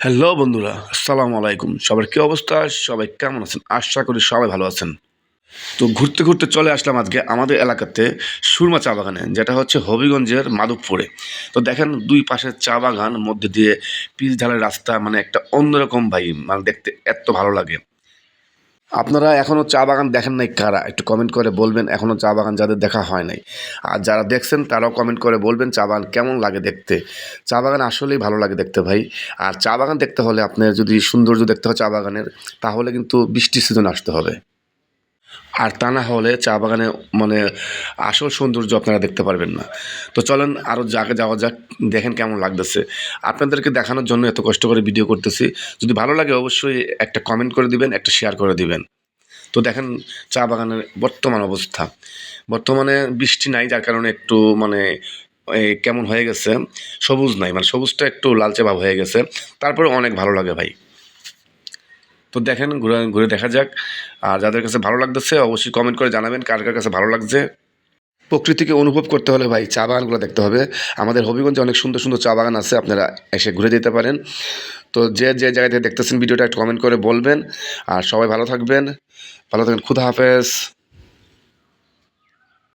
Hello বন্ধুরা, আসসালামু আলাইকুম। সবার কী অবস্থা? সবাই কেমন আছেন? আশা করি সবাই ভালো আছেন। তো ঘুরতে ঘুরতে চলে আসলাম আজকে আমাদের এলাকাতে সুরমা চা বাগানে, যেটা হচ্ছে হবিগঞ্জের মাধবপুরে। তো দেখেন, দুই পাশের চা বাগান মধ্যে দিয়ে পিচ ঢালের রাস্তা মানে একটা অন্যরকম ভাই মানে দেখতে এত ভালো লাগে। আপনারা এখনও চা বাগান দেখেন নাই কারা? একটু কমেন্ট করে বলবেন এখনও চা বাগান যাদের দেখা হয় নাই। আর যারা দেখছেন, তারাও কমেন্ট করে বলবেন চা বাগান কেমন লাগে দেখতে। চা বাগান আসলেই ভালো লাগে দেখতে ভাই। আর চা বাগান দেখতে হলে আপনার যদি সৌন্দর্য দেখতে হয় চা বাগানের, তাহলে কিন্তু বৃষ্টির সিজন আসতে হবে। আর তা না হলে চা বাগানে মানে আসল সৌন্দর্য আপনারা দেখতে পারবেন না। তো চলেন আরও জায়গা যাওয়া যাক, দেখেন কেমন লাগতেছে। আপনাদেরকে দেখানোর জন্য এত কষ্ট করে ভিডিও করতেছি। যদি ভালো লাগে অবশ্যই একটা কমেন্ট করে দিবেন, একটা শেয়ার করে দিবেন। তো দেখেন চা বাগানের বর্তমান অবস্থা। বর্তমানে বৃষ্টি নাই, যার কারণে একটু মানে কেমন হয়ে গেছে, সবুজ নাই। মানে সবুজটা একটু লালচে ভাব হয়ে গেছে। তারপরে অনেক ভালো লাগে ভাই। তো দেখেন, ঘুরে ঘুরে দেখা যাক। আর যাদের কাছে ভালো লাগতেছে, অবশ্যই কমেন্ট করে জানাবেন কার কার কাছে ভালো লাগছে। প্রকৃতিকে অনুভব করতে হলে ভাই চা বাগানগুলো দেখতে হবে। আমাদের হবিগঞ্জে অনেক সুন্দর সুন্দর চা বাগান আছে, আপনারা এসে ঘুরে যেতে পারেন। তো যে যে জায়গা থেকে দেখতেছেন, ভিডিওটা একটু কমেন্ট করে বলবেন। আর সবাই ভালো থাকবেন। ভালো থাকবেন, খুদা হাফেজ।